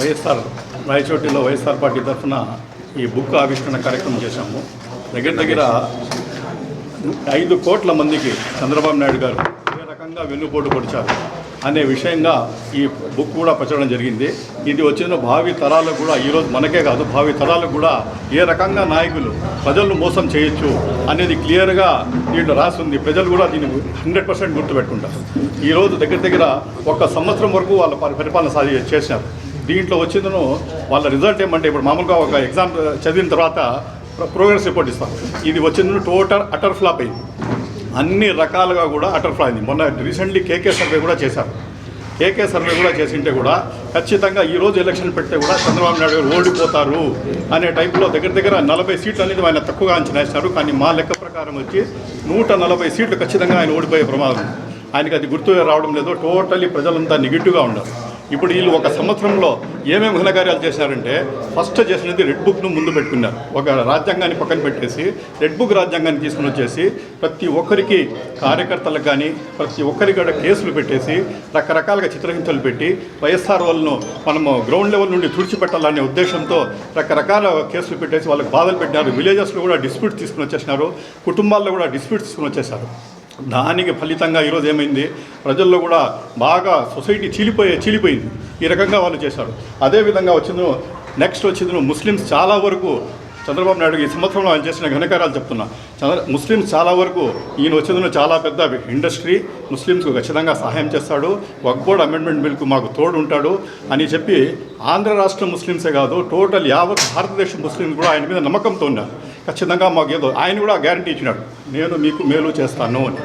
YSR రాయచోటిలో YSR party తరఫున ఈ book ఆవిష్కరణ కార్యక్రమం చేశాము. దగ్గర దగ్గర ఐదు కోట్ల మందికి చంద్రబాబు నాయుడు గారు ఏ రకంగా వెన్నుపోటు పొడిచారు అనే విషయంగా ఈ బుక్ కూడా ప్రచురణ జరిగింది. ఇది వచ్చిన భావి తరాలకు కూడా ఈరోజు మనకే కాదు భావి తరాలకు కూడా ఏ రకంగా నాయకులు ప్రజలను మోసం చేయొచ్చు అనేది క్లియర్గా దీంట్లో రాసి ఉంది ప్రజలు కూడా దీన్ని హండ్రెడ్ పర్సెంట్ గుర్తుపెట్టుకుంటారు. ఈరోజు దగ్గర దగ్గర ఒక సంవత్సరం వరకు వాళ్ళ పరి- పరిపాలన సాధి చేశారు. దీంట్లో వచ్చిందను వాళ్ళ రిజల్ట్ ఏమంటే ఇప్పుడు మామూలుగా ఒక ఎగ్జామ్ చదివిన తర్వాత ప్ర- ప్రోగ్రెస్ రిపోర్ట్ ఇస్తాం. ఇది వచ్చిందను టోటల్ అటర్ ఫ్లాప్ అయింది. అన్ని రకాలుగా కూడా అటర్ ఫ్లాప్ అయింది. మొన్న రీసెంట్లీ కేకే సర్వే కూడా చేశారు. కేకే సర్వే కూడా చేసింటే కూడా ఖచ్చితంగా ఈరోజు ఎలక్షన్ పెడితే కూడా చంద్రబాబు నాయుడు గారు ఓడిపోతారు అనే టైంలో దగ్గర దగ్గర నలభై సీట్లు అనేది ఆయన తక్కువగా అంచనా వేశారు కానీ మా లెక్క ప్రకారం వచ్చి నూట నలభై సీట్లు ఖచ్చితంగా ఆయన ఓడిపోయే ప్రమాదం. ఆయనకి అది గుర్తు రావడం లేదు. టోటల్లీ ప్రజలంతా నెగిటివ్గా ఉన్నారు. ఇప్పుడు వీళ్ళు ఒక సంవత్సరంలో ఏమేమి ఘనకార్యాలు చేశారంటే ఫస్ట్ చేసినది రెడ్ బుక్ను ముందు పెట్టుకున్నారు. ఒక రాజ్యాంగాన్ని పక్కన పెట్టేసి రెడ్ బుక్ రాజ్యాంగాన్ని తీసుకుని వచ్చేసి ప్రతి ఒక్కరికి కార్యకర్తలకు కానీ ప్రతి ఒక్కరికి కూడా కేసులు పెట్టేసి రకరకాలుగా చిత్రహింసలు పెట్టి వైఎస్ఆర్ వాళ్ళను మనము గ్రౌండ్ లెవెల్ నుండి తుడిచిపెట్టాలనే ఉద్దేశంతో రకరకాల కేసులు పెట్టేసి వాళ్ళకి బాధలు పెట్టినారు. విలేజెస్లో కూడా డిస్ప్యూట్ తీసుకుని వచ్చేసినారు. కుటుంబాల్లో కూడా డిస్ప్యూట్ తీసుకుని వచ్చేసారు దానికి ఫలితంగా ఈరోజు ఏమైంది? ప్రజల్లో కూడా బాగా సొసైటీ చీలిపోయే చీలిపోయింది. ఈ రకంగా వాళ్ళు చేశారు. అదేవిధంగా వచ్చిందో నెక్స్ట్ వచ్చిందో ముస్లిమ్స్ చాలా వరకు చంద్రబాబు నాయుడు ఈ సంవత్సరంలో ఆయన చేసిన ఘనకారాలు చెప్తున్నా. చంద్ర ముస్లిమ్స్ చాలా వరకు ఈయన వచ్చిందని చాలా పెద్ద ఇండస్ట్రీ ముస్లిమ్స్కు ఖచ్చితంగా సహాయం చేస్తాడు. వక్బోర్డ్ అమెండ్మెంట్ బిల్కు మాకు తోడు ఉంటాడు అని చెప్పి ఆంధ్ర రాష్ట్ర ముస్లిమ్సే కాదు టోటల్ యావత్ భారతదేశం ముస్లిమ్స్ కూడా ఆయన మీద నమ్మకంతో ఉన్నారు. ఖచ్చితంగా మాకు ఏదో ఆయన కూడా గ్యారంటీ ఇచ్చినాడు. నేను మీకు మేలు చేస్తాను అని.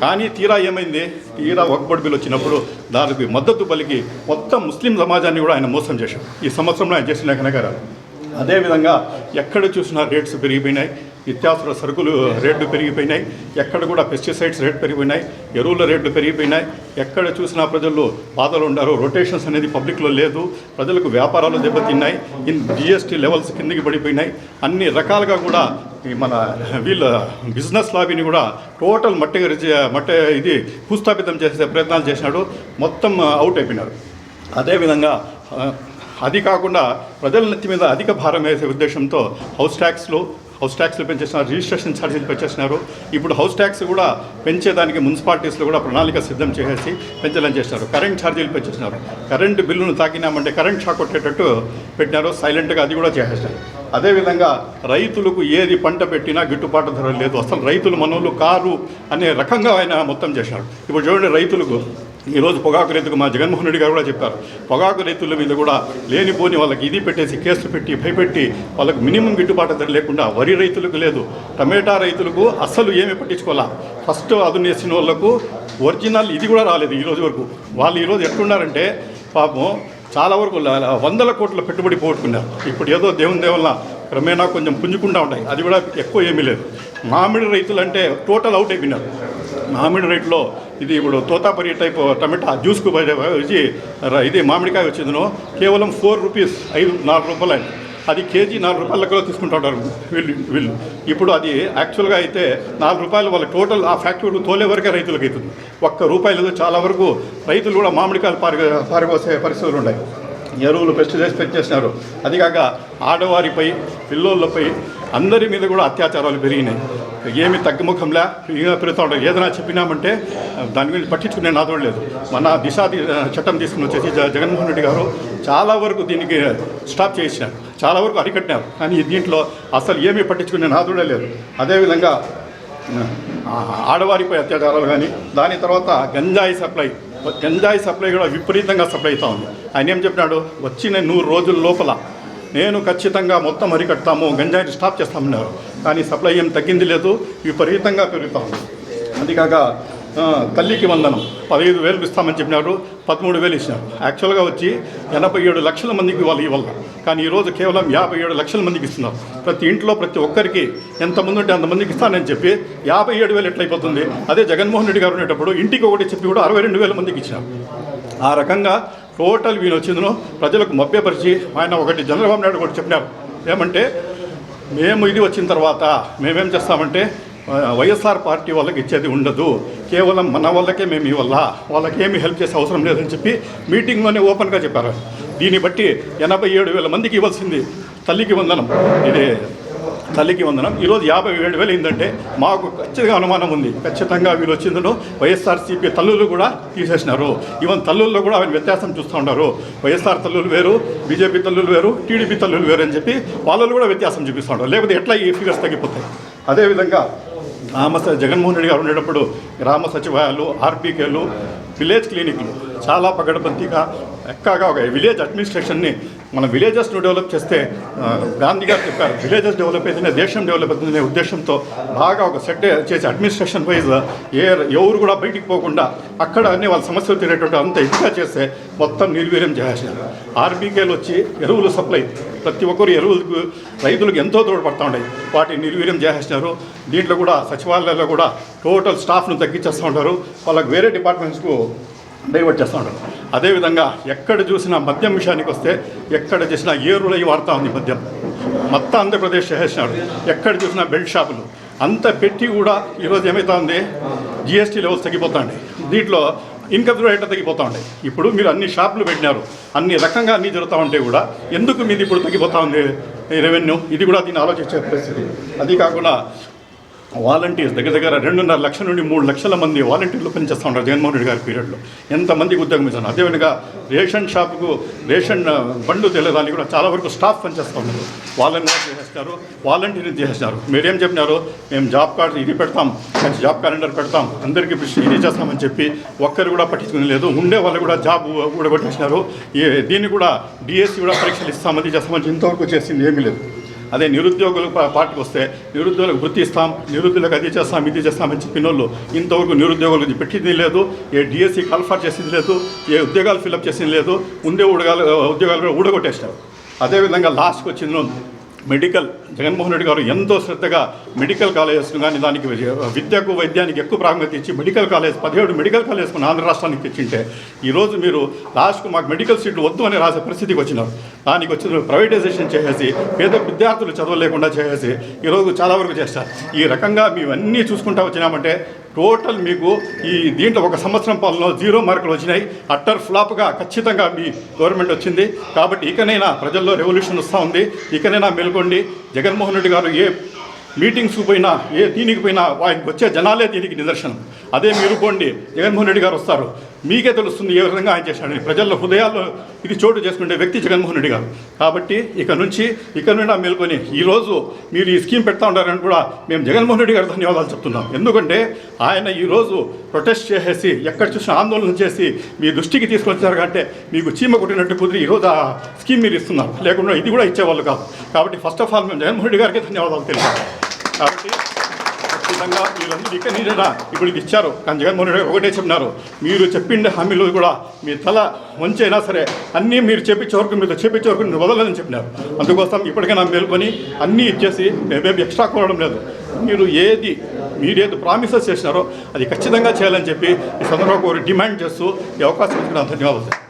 కానీ తీరా ఏమైంది? తీరా వక్బోర్డ్ బిల్ వచ్చినప్పుడు దానికి మద్దతు పలికి మొత్తం ముస్లిం సమాజాన్ని కూడా ఆయన మోసం చేశాడు. ఈ సంవత్సరంలో ఆయన చేసిన ఘనకారాలు అదేవిధంగా ఎక్కడ చూసినా రేట్స్ పెరిగిపోయినాయి. నిత్యావసర సరుకులు రేట్లు పెరిగిపోయినాయి. ఎక్కడ కూడా పెస్టిసైడ్స్ రేట్ పెరిగిపోయినాయి. ఎరువుల రేట్లు పెరిగిపోయినాయి. ఎక్కడ చూసినా ప్రజలు బాధలు ఉండారు రొటేషన్స్ అనేది పబ్లిక్లో లేదు. ప్రజలకు వ్యాపారాలు దెబ్బతిన్నాయి. ఇన్ జిఎస్టీ లెవెల్స్ కిందికి పడిపోయినాయి. అన్ని రకాలుగా కూడా ఈ మన వీళ్ళ బిజినెస్ లాబీని కూడా టోటల్ మట్టి మట్టి ఇది భూస్థాపితం చేసే ప్రయత్నాలు చేసినాడు. మొత్తం అవుట్ అయిపోయినారు. అదేవిధంగా అది కాకుండా ప్రజల నెత్తి మీద అధిక భారం వేసే ఉద్దేశంతో హౌస్ ట్యాక్స్లు హౌస్ ట్యాక్స్లు పెంచేసినారు రిజిస్ట్రేషన్ ఛార్జీలు పెంచేసినారు. ఇప్పుడు హౌస్ ట్యాక్స్ కూడా పెంచేదానికి మున్సిపాలిటీస్లో కూడా ప్రణాళిక సిద్ధం చేసేసి పెంచాలని చేసినారు. కరెంట్ ఛార్జీలు పెంచేసినారు. కరెంటు బిల్లును తాకినామంటే కరెంట్ షాక్ కొట్టేటట్టు పెట్టినారు. సైలెంట్గా అది కూడా చేసేసినారు. అదేవిధంగా రైతులకు ఏది పంట పెట్టినా గిట్టుబాటు ధర లేదు. అసలు రైతులు మనోళ్ళు కారు అనే రకంగా ఆయన మొత్తం చేశారు ఇప్పుడు చూడండి రైతులకు ఈరోజు పొగాకు రైతుకు మా జగన్మోహన్ రెడ్డి గారు కూడా చెప్పారు. పొగాకు రైతుల మీద కూడా లేనిపోని వాళ్ళకి ఇది పెట్టేసి కేసులు పెట్టి భయపెట్టి వాళ్ళకి మినిమం గిట్టుబాటు ధర లేకుండా వరి రైతులకు లేదు టమాటా రైతులకు అస్సలు ఏమి పట్టించుకోవాలా. ఫస్ట్ అదును వేసిన వాళ్ళకు ఒరిజినల్ ఇది కూడా రాలేదు ఈ రోజు వరకు. వాళ్ళు ఈరోజు ఎట్లున్నారంటే పాపం చాలా వరకు వందల కోట్ల పెట్టుబడి పోగొట్టుకున్నారు. ఇప్పుడు ఏదో దేవుని దేవుళ్ళ క్రమేణా కొంచెం పుంజుకుండా ఉంటాయి అది కూడా ఎక్కువ ఏమీ లేదు. మామిడి రైతులు అంటే టోటల్ అవుట్ అయిపోయినారు. మామిడి రేట్లో ఇది ఇప్పుడు తోతాపరి టైప్ టమాటా జ్యూస్కు వచ్చి ఇది మామిడికాయ వచ్చిందను. కేవలం ఫోర్ రూపీస్ ఐదు నాలుగు రూపాయలు అది కేజీ నాలుగు రూపాయల లెక్కలో తీసుకుంటుంటారు వీళ్ళు వీళ్ళు. ఇప్పుడు అది యాక్చువల్గా అయితే నాలుగు రూపాయలు వాళ్ళ టోటల్ ఆ ఫ్యాక్టరీ తోలే వరకే రైతులకు అవుతుంది. ఒక్క రూపాయలలో చాలా వరకు రైతులు కూడా మామిడికాయలు పారి పారిపోసే పరిస్థితులు ఉన్నాయి. ఎరువులు పెస్టిసైడ్స్ పెంచేసినారు. అదికాక ఆడవారిపై పిల్లోళ్ళపై అందరి మీద కూడా అత్యాచారాలు పెరిగినాయి. ఏమి తగ్గుముఖంలా ఇంకా పెరుగుతూ ఏదైనా చెప్పినామంటే దాని గురించి పట్టించుకునే నాతో లేదు. మన దిశ చట్టం తీసుకుని వచ్చేసి జగన్మోహన్ రెడ్డి గారు చాలా వరకు దీనికి స్టాప్ చేసినారు చాలా వరకు అరికట్టినారు. కానీ దీంట్లో అసలు ఏమీ పట్టించుకునే నాదుడే లేదు. అదేవిధంగా ఆడవారిపై అత్యాచారాలు కానీ దాని తర్వాత గంజాయి సప్లై గంజాయి సప్లై కూడా విపరీతంగా సప్లై అవుతా ఉంది. ఆయన ఏం చెప్పినాడు? వచ్చిన నూరు రోజుల లోపల నేను ఖచ్చితంగా మొత్తం అరికడతాము గంజాయిని స్టాప్ చేస్తామన్నారు. కానీ సప్లై ఏం తగ్గింది లేదు విపరీతంగా పెరుగుతా. ఉంది అంతేకాక తల్లికి వందనం. పదహైదు వేలు ఇస్తామని చెప్పినారు పదమూడు వేలు ఇచ్చినారు. యాక్చువల్గా వచ్చి ఎనభై ఏడు లక్షల మందికి వాళ్ళు ఇవ్వాలి. కానీ ఈరోజు కేవలం యాభై ఏడు లక్షల మందికి ఇస్తున్నారు. ప్రతి ఇంట్లో ప్రతి ఒక్కరికి ఎంతమంది ఉంటే అంతమందికి ఇస్తానని చెప్పి యాభై ఏడు వేలు ఎట్లయిపోతుంది? అదే జగన్మోహన్ రెడ్డి గారు ఉండేటప్పుడు ఇంటికి ఒకటి చెప్పి కూడా అరవై రెండు వేల మందికి ఇచ్చినారు. ఆ రకంగా టోటల్ వీళ్ళు వచ్చిందను ప్రజలకు మభ్యపరిచి ఆయన ఒకటి చంద్రబాబు నాయుడు కూడా చెప్పినారు. ఏమంటే మేము ఇది వచ్చిన తర్వాత మేమేం చేస్తామంటే వైఎస్ఆర్ పార్టీ వాళ్ళకి ఇచ్చేది ఉండదు. కేవలం మన వాళ్ళకే మేము ఇవ్వాలా? వాళ్ళకి ఏమి హెల్ప్ చేసే అవసరం లేదని చెప్పి మీటింగ్లోనే ఓపెన్గా చెప్పారు. దీన్ని బట్టి ఎనభై ఏడు వేల మందికి ఇవ్వాల్సింది తల్లికి వందనం. ఇది తల్లికి వందనం. ఈరోజు యాభై ఏడు వేలు ఏంటంటే మాకు ఖచ్చితంగా అనుమానం ఉంది. ఖచ్చితంగా వీళ్ళు వచ్చిందను వైఎస్ఆర్సీపీ తల్లులు కూడా తీసేసినారు. ఈవెన్ తల్లుల్లో కూడా ఆయన వ్యత్యాసం చూస్తూ ఉన్నారు. వైఎస్ఆర్ తల్లులు వేరు బీజేపీ తల్లులు వేరు టీడీపీ తల్లులు వేరు అని చెప్పి వాళ్ళు కూడా వ్యత్యాసం చూపిస్తూ ఉంటారు లేకపోతే ఎట్లా ఈ ఫిగర్స్ తగ్గిపోతాయి? అదేవిధంగా రామ జగన్మోహన్ రెడ్డి గారు ఉండేటప్పుడు గ్రామ సచివాలయాలు ఆర్పీకేలు విలేజ్ క్లినిక్లు చాలా పగడబంతిగా ఎక్కగా ఒక విలేజ్ అడ్మినిస్ట్రేషన్ని మన విలేజెస్ను డెవలప్ చేస్తే గాంధీ గారు చెప్పారు విలేజెస్ డెవలప్ అయితేనే దేశం డెవలప్ అవుతుందనే ఉద్దేశంతో బాగా ఒక సెట్ చేసి అడ్మినిస్ట్రేషన్ వైజ్ ఏ ఎవరు కూడా బయటికి పోకుండా అక్కడ అన్ని వాళ్ళ సమస్యలు తినేటువంటి అంత ఇదిగా చేస్తే మొత్తం నిర్వీర్యం చేసేసినారు ఆర్బీకేలు వచ్చి ఎరువులు సప్లై ప్రతి ఒక్కరు ఎరువులకు రైతులకు ఎంతో తోడ్పడతా ఉన్నాయి. వాటిని నిర్వీర్యం చేసేసినారు. దీంట్లో కూడా సచివాలయాల్లో కూడా టోటల్ స్టాఫ్ను తగ్గించేస్తూ ఉంటారు. వాళ్ళకి వేరే డిపార్ట్మెంట్స్కు డైవర్ట్ చేస్తూ ఉంటారు. అదేవిధంగా ఎక్కడ చూసినా మద్యం విషయానికి వస్తే ఎక్కడ చూసినా ఏరులై వాడుతూ ఉంది మద్యం. మొత్తం ఆంధ్రప్రదేశ్ చేసేసినాడు. ఎక్కడ చూసినా బెల్ట్ షాపులు. అంత పెట్టి కూడా ఈరోజు ఏమవుతా ఉంది? జిఎస్టీ లెవెల్స్ తగ్గిపోతాండి. దీంట్లో ఇన్కమ్ రేట్ తగ్గిపోతూ ఉంటాయి ఇప్పుడు మీరు అన్ని షాపులు పెట్టినారు. అన్ని రకంగా అన్నీ జరుగుతూ ఉంటే కూడా ఎందుకు మీది ఇప్పుడు తగ్గిపోతా ఉంది? రెవెన్యూ ఇది కూడా దీన్ని ఆలోచించే పరిస్థితి. అది కాకుండా వాలంటీర్స్ దగ్గర దగ్గర రెండున్నర లక్షల నుండి మూడు లక్షల మంది వాలంటీర్లు పనిచేస్తూ ఉంటారు జగన్మోహన్ రెడ్డి గారి పీరియడ్లో. ఎంతమందికి ఉద్యోగం ఇచ్చాను. అదేవిధంగా రేషన్ షాప్కు రేషన్ బండ్లు తెలియదానికి కూడా చాలా వరకు స్టాఫ్ పనిచేస్తూ ఉన్నారు. వాళ్ళని చేసేస్తారు. వాలంటీర్ని చేసేస్తారు. మీరేం చెప్పినారు? మేము జాబ్ కార్డు ఇది పెడతాం జాబ్ క్యాలెండర్ పెడతాం అందరికీ ఇది చేస్తామని చెప్పి ఒక్కరు కూడా పట్టించుకుని లేదు. ఉండే వాళ్ళు కూడా జాబ్ కూడా కొట్టేసినారు దీన్ని కూడా డిఎస్సి కూడా పరీక్షలు ఇస్తామని చేస్తామని ఇంతవరకు చేసింది ఏమీ లేదు. అదే నిరుద్యోగులకు పార్టీకి వస్తే నిరుద్యోగులకు వృత్తి ఇస్తాం నిరుద్యోగులకు అది చేస్తాం ఇది చేస్తామని చెప్పిన వాళ్ళు ఇంతవరకు నిరుద్యోగులకు పెట్టింది లేదు ఏ డిఎస్సీ కల్ఫర్ చేసింది లేదు ఏ ఉద్యోగాలు ఫిల్అప్ చేసింది లేదు ఉండే ఉద్యోగాలు ఉద్యోగాలు కూడా ఊడగొట్టేసినారు. అదేవిధంగా లాస్ట్కి వచ్చింది మెడికల్ జగన్మోహన్ రెడ్డి గారు ఎంతో శ్రద్ధగా మెడికల్ కాలేజెస్ కానీ దానికి విద్యకు వైద్యానికి ఎక్కువ ప్రాముఖ్యత ఇచ్చి మెడికల్ కాలేజ్ పదిహేడు మెడికల్ కాలేజ్ మన ఆంధ్ర రాష్ట్రానికి తెచ్చింటే ఈరోజు మీరు లాస్ట్కు మాకు మెడికల్ సీట్లు వద్దు అని రాసే పరిస్థితికి వచ్చినారు. దానికి వచ్చిన ప్రైవేటైజేషన్ చేసేసి పేద విద్యార్థులు చదవలేకుండా చేసేసి ఈరోజు చాలా వరకు చేస్తారు. ఈ రకంగా మేమన్నీ చూసుకుంటా వచ్చినామంటే టోటల్ మీకు ఈ దీంట్లో ఒక సంవత్సరం పాలనలో జీరో మార్కులు వచ్చినాయి. అట్టర్ ఫ్లాప్గా ఖచ్చితంగా మీ గవర్నమెంట్ వచ్చింది. కాబట్టి ఇకనైనా ప్రజల్లో రెవల్యూషన్ వస్తూ ఉంది. ఇకనైనా మేల్కొండి. జగన్మోహన్ రెడ్డి గారు ఏ మీటింగ్స్కి పోయినా ఏ దీనికి పోయినా ఆయనకు వచ్చే జనాలే దీనికి నిదర్శనం. అదే మీరు పోండి. జగన్మోహన్ రెడ్డి గారు వస్తారు. మీకే తెలుస్తుంది ఏ విధంగా ఆయన చేశాడని. ప్రజల హృదయాల్లో ఇది చోటు చేసుకుంటే వ్యక్తి జగన్మోహన్ రెడ్డి గారు. కాబట్టి ఇక నుంచి ఇక నుండి మేల్కొని ఈరోజు మీరు ఈ స్కీమ్ పెడతా ఉంటారని కూడా మేము జగన్మోహన్ రెడ్డి గారు ధన్యవాదాలు చెప్తున్నాం. ఎందుకంటే ఆయన ఈరోజు ప్రొటెస్ట్ చేసేసి ఎక్కడ చూసినా ఆందోళన చేసి మీ దృష్టికి తీసుకొచ్చారు కంటే మీకు చీమ కొట్టినట్టు కుదిరి ఈరోజు ఆ స్కీమ్ మీరు ఇస్తున్నారు. లేకుండా ఇది కూడా ఇచ్చేవాళ్ళు కాదు. కాబట్టి ఫస్ట్ ఆఫ్ ఆల్ మేము జగన్మోహన్ రెడ్డి గారికి ధన్యవాదాలు తెలుసు కాబట్టి విధంగా వీళ్ళందరూ ఇక్కడ నిజంగా ఇప్పుడు ఇది ఇచ్చారు. కానీ జగన్మోహన్ రెడ్డి ఒకటే చెప్పినారు. మీరు చెప్పిండే హామీలు కూడా మీ తల వంచైనా సరే అన్నీ మీరు చేపించే వరకు మీరు చేపించే వరకు నేను వదలని చెప్పినారు. అందుకోసం ఇప్పటికైనా మేల్కొని అన్నీ ఇచ్చేసి మేమేమి ఎక్స్ట్రా కోరడం లేదు. మీరు ఏది మీరేది ప్రామిసెస్ చేసినారో అది ఖచ్చితంగా చేయాలని చెప్పి ఈ సందర్భంగా డిమాండ్ చేస్తూ ఈ అవకాశం ఇచ్చిన ధన్యవాదాలు.